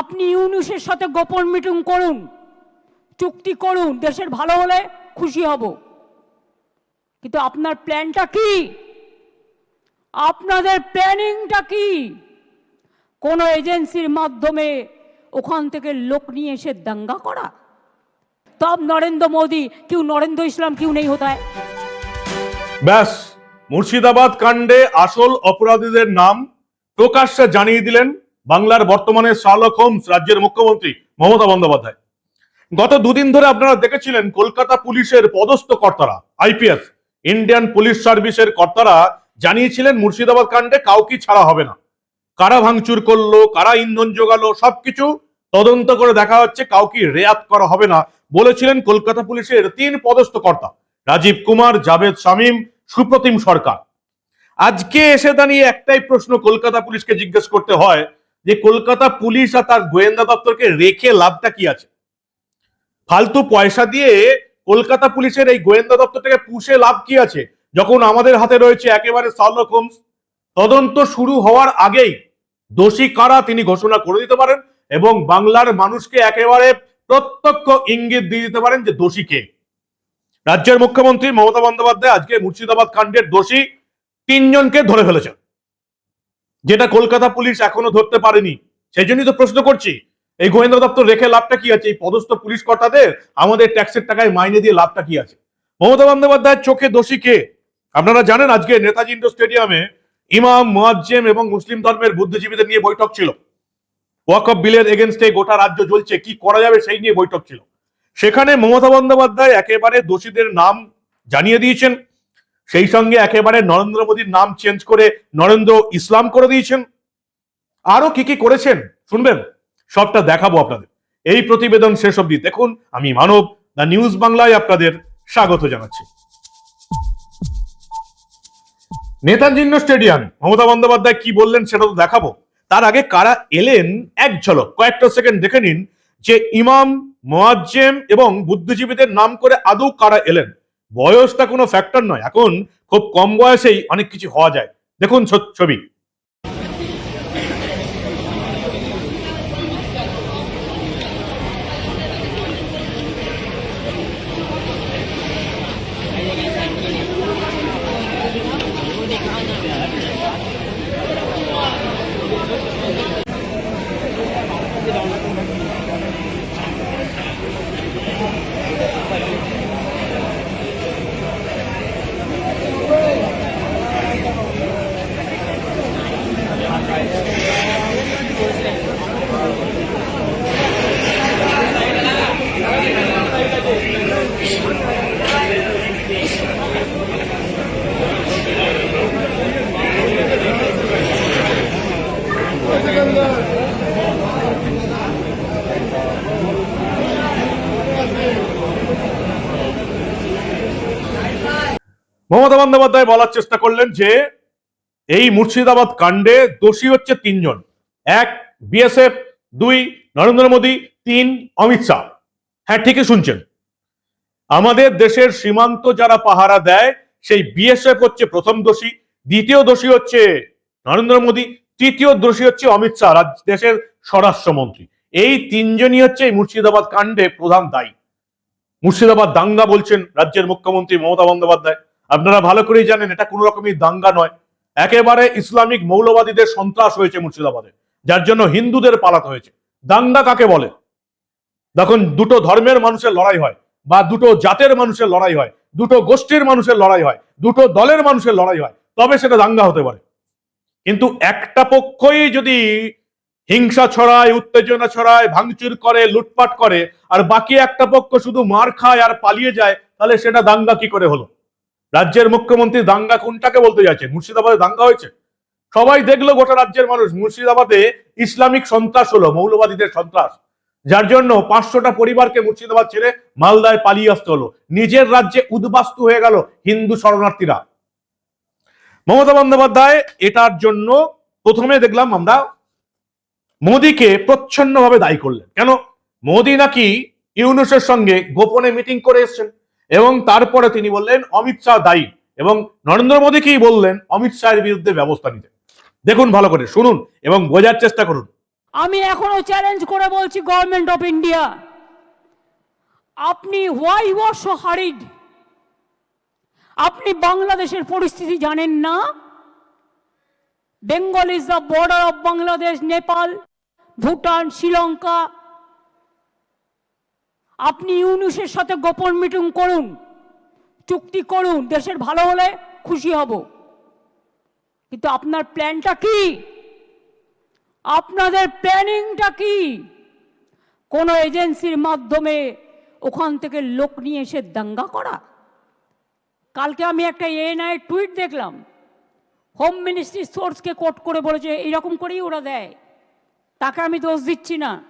আপনি ইউনুসের সাথে গোপন মিটিং করুন, চুক্তি করুন, দেশের ভালো হলে খুশি হব। কিন্তু আপনার প্ল্যানটা কি? আপনাদের প্ল্যানিংটা কি? কোনো এজেন্সির মাধ্যমে ওখান থেকে লোক নিয়ে এসে দাঙ্গা করা? তব নরেন্দ্র মোদী, কেউ নরেন্দ্র ইসলাম, কেউ নেই হতা ব্যাস, মুর্শিদাবাদ কাণ্ডে আসল অপরাধীদের নাম প্রকাশ্যে জানিয়ে দিলেন বাংলার বর্তমানে শার্লক হোমস রাজ্যের মুখ্যমন্ত্রী মমতা বন্দ্যোপাধ্যায়। গত দুদিন ধরে আপনারা দেখেছিলেন কলকাতা পুলিশের পদস্থ কর্তারা, আইপিএস, ইন্ডিয়ান পুলিশ সার্ভিসের কর্তারা জানিয়েছিলেন মুর্শিদাবাদ কাণ্ডে কাউকে ছাড়া হবে না। কারা ভাঙচুর করল, কারা ইন্ধন জোগালো, সবকিছু তদন্ত করে দেখা হচ্ছে কাউকে রেয়াত করা হবে না বলেছিলেন কলকাতা পুলিশের তিন পদস্থ কর্তা, রাজীব কুমার, জাভেদ শামীম, সুপ্রতিম সরকার। আজকে এসে দাঁড়িয়ে একটাই প্রশ্ন কলকাতা পুলিশকে জিজ্ঞেস করতে হয় যে কলকাতা পুলিশ আর তার গোয়েন্দা দপ্তরকে রেখে লাভটা কি আছে? ফালতু পয়সা দিয়ে কলকাতা পুলিশের এই গোয়েন্দা দপ্তরটাকে পুষে লাভ কি আছে? যখন আমাদের হাতে রয়েছে একেবারে শার্লক হোমস, তদন্ত শুরু হওয়ার আগেই দোষী কারা তিনি ঘোষণা করে দিতে পারেন এবং বাংলার মানুষকে একেবারে প্রত্যক্ষ ইঙ্গিত দিয়ে দিতে পারেন যে দোষী কে? রাজ্যের মুখ্যমন্ত্রী মমতা বন্দ্যোপাধ্যায় আজকে মুর্শিদাবাদ কাণ্ডের দোষী তিনজনকে ধরে ফেলেছেন। যেটা কলকাতা পুলিশ এখনও ধরতে পারেনি। সেই জন্যই তো প্রশ্ন করছি, এই গোয়েন্দা দপ্তর রেখে লাভটা কি আছে? এই পদস্থ পুলিশ কর্তাদের আমাদের ট্যাক্সের টাকায় মাইনে দিয়ে লাভটা কি আছে? মমতা বন্দ্যোপাধ্যায়ের চোখে দোষী কে? আপনারা জানেন আজকে নেতাজি ইন্ডোর স্টেডিয়ামে ইমাম, মোয়াজ্জেম এবং মুসলিম ধর্মের বুদ্ধিজীবীদের নিয়ে বৈঠক ছিল। ওয়াক অফ বিলের এগেনস্টে গোটা রাজ্য জ্বলছে, কি করা যাবে সেই নিয়ে বৈঠক ছিল। সেখানে মমতা বন্দ্যোপাধ্যায় একেবারে দোষীদের নাম জানিয়ে দিয়েছেন। সেই সঙ্গে একেবারে নরেন্দ্র মোদীর নাম চেঞ্জ করে নরেন্দ্র ইসলাম করে দিয়েছেন। আরও কি কি করেছেন? শুনবেন। সবটা দেখাবো আপনাদের। এই প্রতিবেদন শেষ অবধি দেখুন। আমি মানব, দ্য নিউজ বাংলায় আপনাদের স্বাগত জানাচ্ছি। নেতাজি স্টেডিয়াম, মমতা বন্দ্যোপাধ্যায় কি বললেন সেটা তো দেখাবো। তার আগে কারা এলেন? এক ঝলক, কয়েকটা সেকেন্ড দেখে নিন যে ইমাম, মোয়াজ্জেম এবং বুদ্ধিজীবীদের নাম করে আদৌ কারা এলেন? বয়সটা কোনো ফ্যাক্টর নয়। এখন খুব কম বয়সেই অনেক কিছু হওয়া যায়। দেখুন ছবি। মমতা বন্দ্যোপাধ্যায় বলার চেষ্টা করলেন যে এই মুর্শিদাবাদ কাণ্ডে দোষী হচ্ছে তিনজন। এক, বিএসএফ, দুই, নরেন্দ্র মোদী, তিন, অমিত শাহ। হ্যাঁ ঠিকই শুনছেন। আমাদের দেশের সীমান্ত যারা পাহারা দেয়, সেই বিএসএফ হচ্ছে প্রথম দোষী, দ্বিতীয় দোষী হচ্ছে নরেন্দ্র মোদী, তৃতীয় দোষী হচ্ছে অমিত শাহ দেশের স্বরাষ্ট্রমন্ত্রী এই তিনজনই হচ্ছে এই মুর্শিদাবাদ কাণ্ডে প্রধান দায়ী। মুর্শিদাবাদ দাঙ্গা বলছেন রাজ্যের মুখ্যমন্ত্রী মমতা বন্দ্যোপাধ্যায়। আপনারা ভালো করেই জানেন, এটা কোনো রকমই দাঙ্গা নয়। একেবারে ইসলামিক মৌলবাদীদের সন্ত্রাস হয়েছে মুর্শিদাবাদে, যার জন্য হিন্দুদের পালাতে হয়েছে। দাঙ্গা কাকে বলে? যখন দুটো ধর্মের মানুষের লড়াই হয়, বা দুটো জাতের মানুষের লড়াই হয়, দুটো গোষ্ঠীর মানুষের লড়াই হয়, দুটো দলের মানুষের লড়াই হয়, তবে সেটা দাঙ্গা হতে পারে। কিন্তু একটা পক্ষই যদি হিংসা ছড়ায়, উত্তেজনা ছড়ায়, ভাঙচুর করে, লুটপাট করে, আর বাকি একটা পক্ষ শুধু মার খায় আর পালিয়ে যায়, তাহলে সেটা দাঙ্গা কি করে হলো? রাজ্যের মুখ্যমন্ত্রী দাঙ্গা কোনটাকে বলতে যাচ্ছে মুর্শিদাবাদে দাঙ্গা হয়েছে? সবাই দেখল গোটা রাজ্যের মানুষ, মুর্শিদাবাদে ইসলামিক সন্ত্রাস হলো, মৌলবাদীদের সন্ত্রাস। যার জন্য পাঁচশোটা পরিবারকে মুর্শিদাবাদ ছেড়ে মালদায় পালিয়ে আসতে হলো। নিজের রাজ্যে উদ্বাস্তু হয়ে গেল হিন্দু শরণার্থীরা। মমতা বন্দ্যোপাধ্যায়, এটার জন্য প্রথমে দেখলাম আমরা মোদীকে প্রচ্ছন্নভাবে দায়ী করলেন। কেন? মোদী নাকি ইউনুসের সঙ্গে গোপনে মিটিং করে এসছেন। এবং তারপরে তিনি বললেন, অমিত শাহ দায়ী। এবং নরেন্দ্র মোদীকেই বললেন, অমিত শাহের বিরুদ্ধে ব্যবস্থা নিতে। দেখুন ভালো করে, শুনুন এবং বোঝার চেষ্টা করুন। আমি এখনও চ্যালেঞ্জ করে বলছি গভর্নমেন্ট অফ ইন্ডিয়া আপনি হোয়াই ওয়ার সো হারিড আপনি বাংলাদেশের পরিস্থিতি জানেন না? Bengal is the border of Bangladesh Nepal Bhutan Sri Lanka আপনি ইউনুসের সাথে গোপন মিটিং করুন, চুক্তি করুন, দেশের ভালো হলে খুশি হব। কিন্তু আপনার প্ল্যানটা কি? আপনাদের প্ল্যানিংটা কি? কোনো এজেন্সির মাধ্যমে ওখান থেকে লোক নিয়ে এসে দাঙ্গা করা? কালকে আমি একটা এএনআই টুইট দেখলাম। হোম মিনিস্ট্রি সোর্সকে কোট করে বলেছে, এইরকম করেই ওরা দেয়। তাকে আমি দোষ দিচ্ছি না।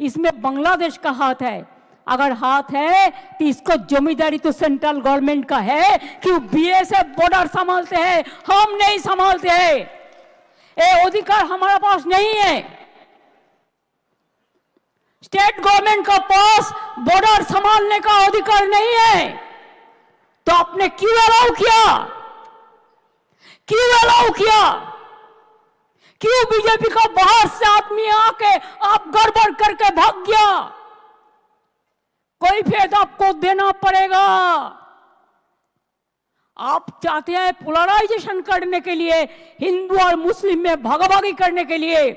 इसमें बांग्लादेश का हाथ है। अगर हाथ है तो इसको जमींदारी तो सेंट्रल गवर्नमेंट का है, कि बीएसएफ बॉर्डर संभालते हैं। हम नहीं संभालते हैं। ये अधिकार हमारे पास नहीं है। स्टेट गवर्नमेंट का पास बॉर्डर संभालने का अधिकार नहीं है। तो आपने क्यों अलाउ किया? क्यों अलाउ किया? क्यों बीजेपी का बाहर से आदमी आके आप गड़बड़ करके भाग गया? कोई फेद आपको देना पड़ेगा। आप चाहते हैं पोलराइजेशन करने के लिए, हिंदू और मुस्लिम में भागाभागी करने के लिए।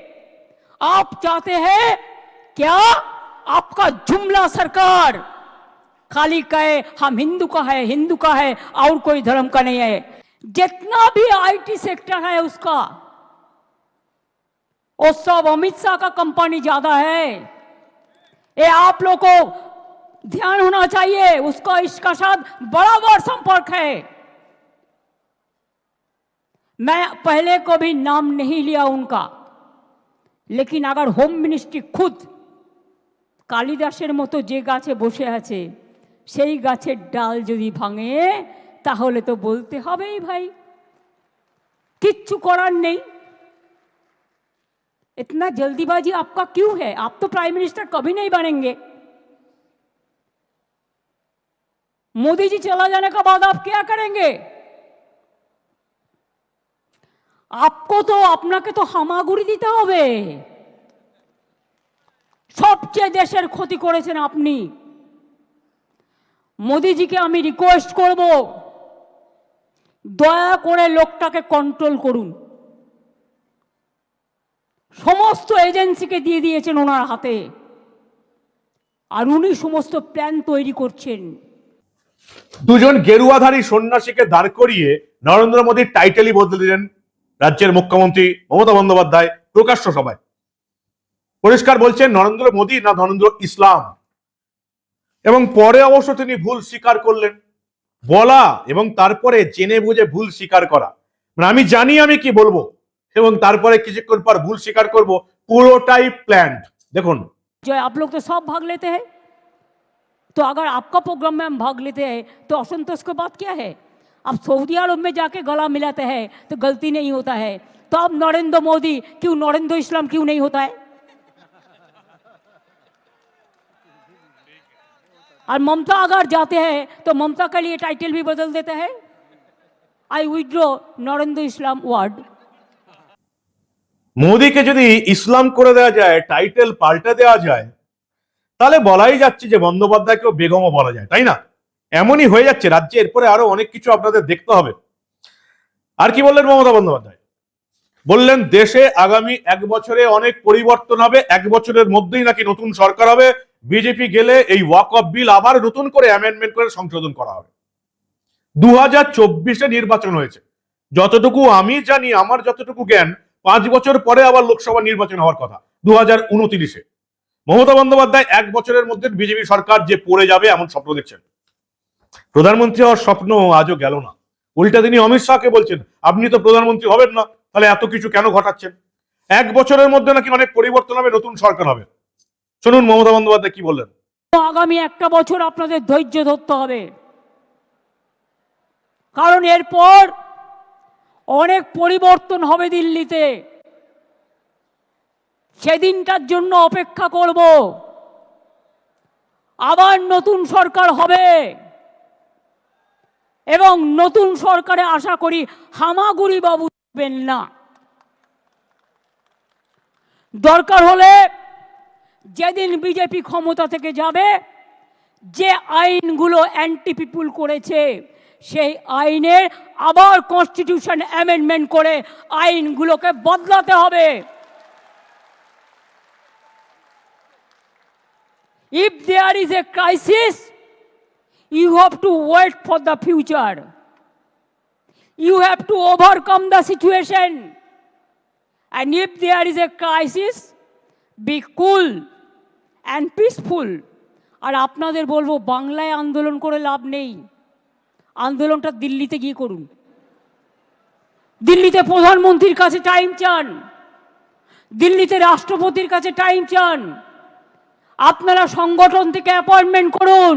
आप चाहते हैं क्या? आपका जुमला सरकार। खाली कहे, हम हिंदू का है, हिंदू का है, और कोई धर्म का नहीं है। जितना भी आईटी सेक्टर है उसका वो सब अमित शाह का कंपनी ज्यादा है ये आप लोग को ध्यान होना चाहिए उसका इसका साथ बराबर संपर्क है मैं पहले को भी नाम नहीं लिया उनका लेकिन अगर होम मिनिस्ट्री खुद কালিদাসের মতো যে গাছে বসে আছে সেই গাছের ডাল যদি ভাঙে তাহলে তো বলতে হবেই ভাই কিচ্ছু করার নেই इतना जल्दीबाजी आपका क्यों है आप तो प्राइम मिनिस्टर कभी नहीं बनेंगे मोदी जी चला जाने का बाद आप क्या करेंगे आपको तो আপনাকে তো হামাগুড়ি দিতে হবে সবচেয়ে দেশের ক্ষতি করেছেন আপনি মোদিজিকে আমি রিকোয়েস্ট করব দয়া করে লোকটাকে কন্ট্রোল করুন সমস্ত এজেন্সিকে দিয়ে দিয়েছেন ওনার হাতে। আর উনি সমস্ত প্ল্যান তৈরি করছেন। দুজন গেরুয়াধারী সন্ন্যাসীকে দাঁড় করিয়ে নরেন্দ্র মোদীর টাইটেলই বদলে দিলেন রাজ্যের মুখ্যমন্ত্রী মমতা বন্দ্যোপাধ্যায় প্রকাশ্য সভায়। পরিষ্কার বলছেন, নরেন্দ্র মোদী না নরেন্দ্র ইসলাম। এবং পরে অবশ্য তিনি ভুল স্বীকার করলেন। বলা এবং তারপরে জেনে বুঝে ভুল স্বীকার করা। মানে আমি জানি আমি কি বলব। এবং তারপরে কিছুক্ষণ পর ভুল স্বীকার করব পুরোটাই প্ল্যান্ড দেখুন जो है, आप लोग तो सब भाग लेते हैं तो अगर आपका प्रोग्राम में हम भाग लेते हैं तो असंतोष की बात क्या है आप सऊदी अरब में जाके गला मिलाते हैं तो गलती नहीं होता है तो अब नरेंद्र मोदी क्यों नरेंद्र इस्लाम क्यों नहीं होता है और ममता अगर जाते हैं तो ममता के लिए टाइटल भी बदल देते हैं आई विड्रो नरेंद्र इस्लाम वर्ड মোদিকে যদি ইসলাম করে দেওয়া যায় টাইটেল পাল্টে দেওয়া যায়, তাহলে বলাই যাচ্ছে যে বন্দ্যোপাধ্যায়কেও বেগমও বলা যায়, তাই না? এমনই হয়ে যাচ্ছে, রাজ্যে এরপরে আরও অনেক কিছু আপনাদের দেখতে হবে। আর কি বললেন মমতা বন্দ্যোপাধ্যায়? বললেন, দেশে আগামী এক বছরে অনেক পরিবর্তন হবে, এক বছরের মধ্যেই নাকি নতুন সরকার হবে, বিজেপি গেলে এই ওয়াক অফ বিল আবার নতুন করে অ্যামেন্ডমেন্ট করে সংশোধন করা হবে। দু হাজার নির্বাচন হয়েছে। যতটুকু আমি জানি, আমার যতটুকু জ্ঞান পাঁচ বছর পরে আবার লোকসভা নির্বাচন হওয়ার কথা দু হাজার উনত্রিশে। মমতা বন্দ্যোপাধ্যায় এক বছরের মধ্যে বিজেপি সরকার যে পড়ে যাবে এমন স্বপ্ন দেখছেন। প্রধানমন্ত্রী হওয়ার স্বপ্ন আজও গেল না। উল্টা তিনি অমিত শাহকে বলছেন, আপনি তো প্রধানমন্ত্রী হবেন না, তাহলে এত কিছু কেন ঘটাচ্ছেন? এক বছরের মধ্যে নাকি অনেক পরিবর্তন হবে, নতুন সরকার হবে। শুনুন মমতা বন্দ্যোপাধ্যায় কি বললেন। আগামী একটা বছর আপনাদের ধৈর্য ধরতে হবে। কারণ এরপর অনেক পরিবর্তন হবে দিল্লিতে। সেদিনটার জন্য অপেক্ষা করব। আবার নতুন সরকার হবে। এবং নতুন সরকারে আশা করি হামাগুড়ি বাবু থাকবেন না। দরকার হলে যেদিন বিজেপি ক্ষমতা থেকে যাবে, যে আইনগুলো অ্যান্টি পিপুল করেছে সেই আইনের আবার কনস্টিটিউশন অ্যামেন্ডমেন্ট করে আইনগুলোকে বদলাতে হবে। If there is a crisis you have to wait for the future you have to overcome the situation and if there is a crisis be cool and peaceful আর আপনাদের বলব, বাংলায় আন্দোলন করে লাভ নেই। আন্দোলনটা দিল্লিতে গিয়ে করুন। দিল্লিতে প্রধানমন্ত্রীর কাছে টাইম চান। দিল্লিতে রাষ্ট্রপতির কাছে টাইম চান। আপনারা সংগঠন থেকে অ্যাপয়েন্টমেন্ট করুন।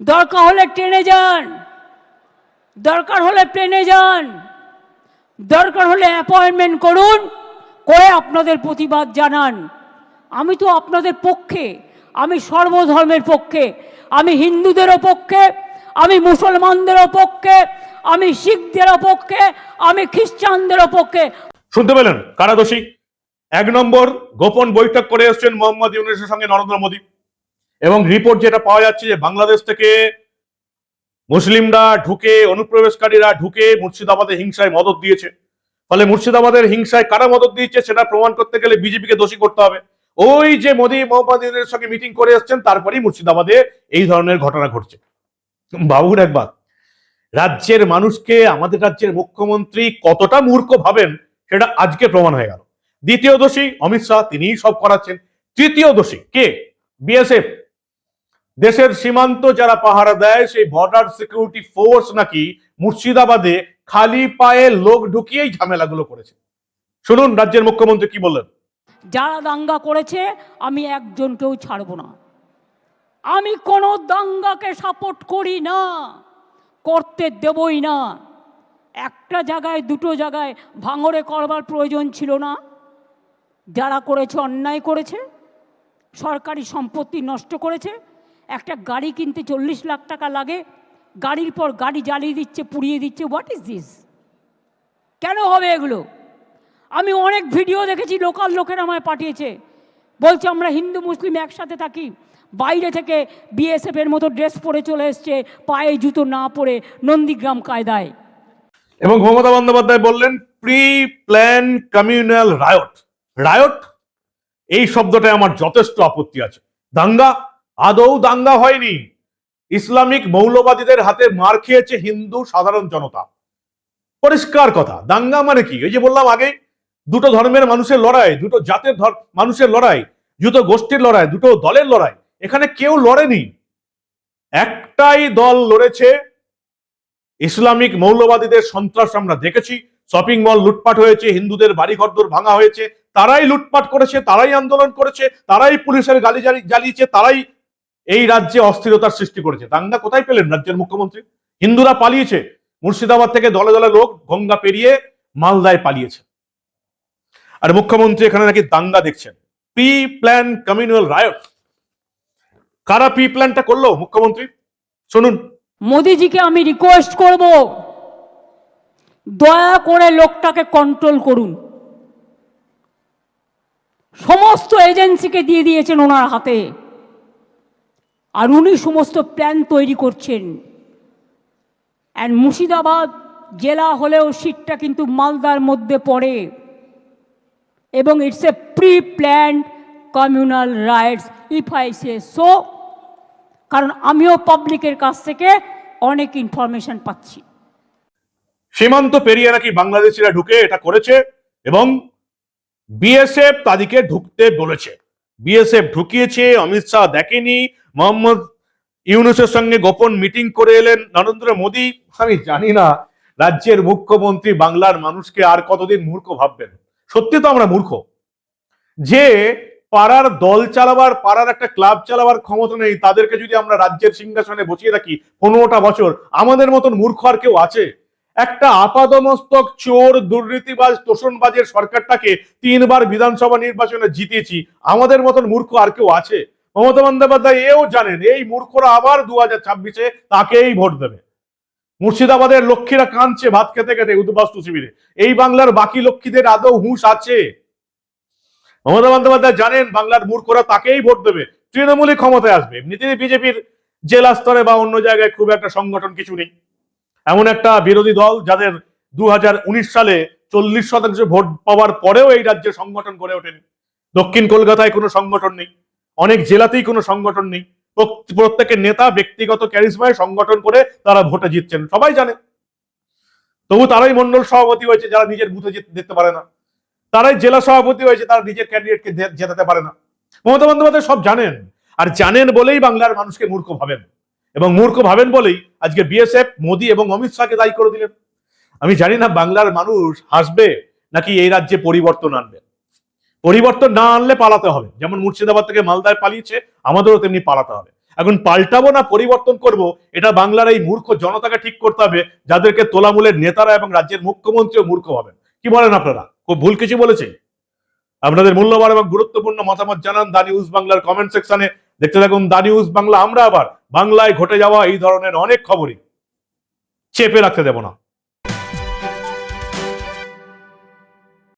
দরকার হলে ট্রেনে যান। দরকার হলে প্লেনে যান। দরকার হলে অ্যাপয়েন্টমেন্ট করুন, করে আপনাদের প্রতিবাদ জানান। আমি তো আপনাদের পক্ষে, আমি সর্বধর্মের পক্ষে, আমি হিন্দুদেরও পক্ষে আমি মুসলমানদেরও পক্ষে, আমি শিখদেরও পক্ষে, আমি খ্রিস্টানদেরও পক্ষে। শুনতে পেলেন? কারা দোষী? এক নম্বর গোপন বৈঠক করে এসছেন মোহাম্মদ ইউনুসের সঙ্গে নরেন্দ্র মোদী। এবং রিপোর্ট যেটা পাওয়া যাচ্ছে যে বাংলাদেশ থেকে মুসলিমরা ঢুকে, অনুপ্রবেশকারীরা ঢুকে মুর্শিদাবাদে হিংসায় মদত দিয়েছে। ফলে মুর্শিদাবাদের হিংসায় কারা মদত দিয়েছে সেটা প্রমাণ করতে গেলে বিজেপিকে দোষী করতে হবে। ওই যে মোদী, মোহাম্মদ ইউনুসের সঙ্গে মিটিং করে এসছেন, তারপরেই মুর্শিদাবাদে এই ধরনের ঘটনা ঘটছে। বাবুর একবার রাজ্যের মানুষকে, আমাদের রাজ্যের মুখ্যমন্ত্রী কতটা মূর্খ ভাবেন, সেটা আজকে প্রমাণ হয়ে গেল। দ্বিতীয় দোষী অমিত শাহ, তিনিই সব করাচ্ছেন। তৃতীয় দোষী কে? বিএসএফ। দেশের সীমান্ত যারা পাহারা দেয়, সেই বর্ডার সিকিউরিটি ফোর্স নাকি মুর্শিদাবাদে খালি পায়ে লোক ঢুকিয়েই ঝামেলাগুলো করেছে। শুনুন, রাজ্যের মুখ্যমন্ত্রী কি বললেন? যারা দাঙ্গা করেছে, আমি একজনকেও ছাড়বো না। আমি কোনো দাঙ্গাকে সাপোর্ট করি না, করতে দেবই না। একটা জায়গায়, দুটো জায়গায় ভাঙড়ে করবার প্রয়োজন ছিল না। যারা করেছে, অন্যায় করেছে, সরকারি সম্পত্তি নষ্ট করেছে। একটা গাড়ি কিনতে চল্লিশ লাখ টাকা লাগে, গাড়ির পর গাড়ি জ্বালিয়ে দিচ্ছে, পুড়িয়ে দিচ্ছে হোয়াট ইজ দিস কেন হবে এগুলো? আমি অনেক ভিডিও দেখেছি লোকাল লোকেরা আমায় পাঠিয়েছে। বলছে, আমরা হিন্দু, মুসলিম একসাথে থাকি। বাইরে থেকে বিএসএফ এর মতো ড্রেস পরে চলে এসছে, পায়ে জুতো না পরে নন্দীগ্রাম কায়দায়। এবং মমতা বন্দ্যোপাধ্যায় বললেন pre plan communal riot riot এই শব্দটায় আমার যথেষ্ট আপত্তি আছে। দাঙ্গা, আদৌ দাঙ্গা হয়নি। ইসলামিক মৌলবাদীদের হাতে মার খেয়েছে হিন্দু সাধারণ জনতা। পরিষ্কার কথা, দাঙ্গা মানে কি? ওই যে বললাম আগে, দুটো ধর্মের মানুষের লড়াই, দুটো জাতের মানুষের লড়াই, দুটো গোষ্ঠীর লড়াই, দুটো দলের লড়াই। এখানে কেউ লড়েনি। একটাই দল লড়েছে। ইসলামিক মৌলবাদীদের সন্ত্রাস আমরা দেখেছি। শপিং মল লুটপাট হয়েছে, হিন্দুদের বাড়ি ঘরদোর ভাঙা হয়েছে। তারাই লুটপাট করেছে, তারাই আন্দোলন করেছে, তারাই পুলিশের গালি জ্বালি- জ্বালিয়েছে, তারাই এই রাজ্যে অস্থিরতার সৃষ্টি করেছে। দাঙ্গা কোথায় পেলেন রাজ্যের মুখ্যমন্ত্রী? হিন্দুরা পালিয়েছে। মুর্শিদাবাদ থেকে দলে দলে লোক গঙ্গা পেরিয়ে মালদায় পালিয়েছে। আর মুখ্যমন্ত্রী এখানে নাকি দাঙ্গা দেখছেন। প্রি প্ল্যান কমিউনাল রায়ট কারা প্রি প্ল্যানটা করল মুখ্যমন্ত্রী? শুনুন। মোদিজিকে আমি রিকোয়েস্ট করব। দয়া করে লোকটাকে কন্ট্রোল করুন। সমস্ত এজেন্সিকে দিয়ে দিয়েছেন ওনার হাতে। আর উনি সমস্ত প্ল্যান তৈরি করছেন। অ্যান্ড মুর্শিদাবাদ জেলা হলেও সিটটা কিন্তু মালদার মধ্যে পড়ে। এবং it's a pre planned communal riots if I say so কারণ আমিও পাবলিকের কাছ থেকে অনেক ইনফরমেশন পাচ্ছি। সীমান্ত পেরিয়ে নাকি বাংলাদেশিরা ঢুকে এটা করেছে এবং বিএসএফ তাদেরকে ঢুকতে বলেছে। বিএসএফ ঢুকিয়েছে, অমিত শাহ দেখেনি, মোহাম্মদ ইউনুসের সঙ্গে গোপন মিটিং করে এলেন নরেন্দ্র মোদী। আমি জানি না রাজ্যের মুখ্যমন্ত্রী বাংলার মানুষকে আর কতদিন মূর্খ ভাববেন। সত্যি তো আমরা মূর্খ। যে পাড়ার দল চালাবার, পাড়ার একটা ক্লাব চালাবার ক্ষমতা নেই, তাদেরকে যদি আমরা রাজ্যের সিংহাসনে বসিয়ে রাখি পনেরোটা বছর, আমাদের মতন মূর্খ আর কেউ আছে? একটা আপাদমস্তক চোর, দুর্নীতিবাজ, তোষণবাজের সরকারটাকে তিনবার বিধানসভা নির্বাচনে জিতেছি, আমাদের মতন মূর্খ আর কেউ আছে? মমতা বন্দ্যোপাধ্যায় এও জানেন, এই মূর্খরা আবার দু হাজার ছাব্বিশে তাকেই ভোট দেবে। মুর্শিদাবাদের লক্ষ্মীরা কাঁদছে ভাত খেতে খেতে উদ্বাস্তু শিবিরে। এই বাংলার বাকি লক্ষ্মীদের আদৌ হুঁশ আছে? মমতা বন্দ্যোপাধ্যায় জানেন বাংলার মূর্খরা তাকেই ভোট দেবে। তৃণমূলই ক্ষমতায় আসবে। এমনিতেই বিজেপির জেলা স্তরে বা অন্য জায়গায় খুব একটা সংগঠন কিছু নেই। এমন একটা বিরোধী দল যাদের দু হাজার উনিশ সালে চল্লিশ শতাংশ ভোট পাওয়ার পরেও এই রাজ্যে সংগঠন গড়ে ওঠেনি। দক্ষিণ কলকাতায় কোনো সংগঠন নেই। অনেক জেলাতেই কোনো সংগঠন নেই। প্রত্যেকের নেতা, ব্যক্তিগত ক্যারিসমায় সংগঠন করে তারা ভোটে জিতছেন। সবাই জানে। তবু তারাই মন্ডল সভাপতি হয়েছে যারা নিজের বুথে জিত- জিততে পারে না। তারাই জেলা সভাপতি হয়েছে, তারা নিজের ক্যান্ডিডেটকে জেতাতে পারে না। মমতা বন্দ্যোপাধ্যায় সব জানেন, আর জানেন বলেই বাংলার মানুষকে মূর্খ ভাবেন। এবং মূর্খ ভাবেন বলেই আজকে বিএসএফ মোদী এবং অমিত শাহকে দায়ী করে দিলেন। আমি জানি না বাংলার মানুষ হাসবে নাকি এই রাজ্যে পরিবর্তন আনবে। পরিবর্তন না আনলে পালাতে হবে। যেমন মুর্শিদাবাদ থেকে মালদায় পালিয়েছে, আমাদেরও তেমনি পালাতে হবে। এখন পাল্টাবো না, পরিবর্তন করব, এটা বাংলার এই মূর্খ জনতাকে ঠিক করতে হবে, যাদেরকে তোলামূলের নেতারা এবং রাজ্যের মুখ্যমন্ত্রীও মূর্খ হবেন কি বলেন আপনারা? খুব ভুল কিছু বলেছে আপনাদের মূল্যবান এবং গুরুত্বপূর্ণ মতামত জানান দা নিউজ বাংলার কমেন্ট সেকশনে। দেখতে থাকুন দা নিউজ বাংলা, আমরা আবার বাংলায় ঘটে যাওয়া এই ধরনের অনেক খবরই। চেপে রাখতে দেব না।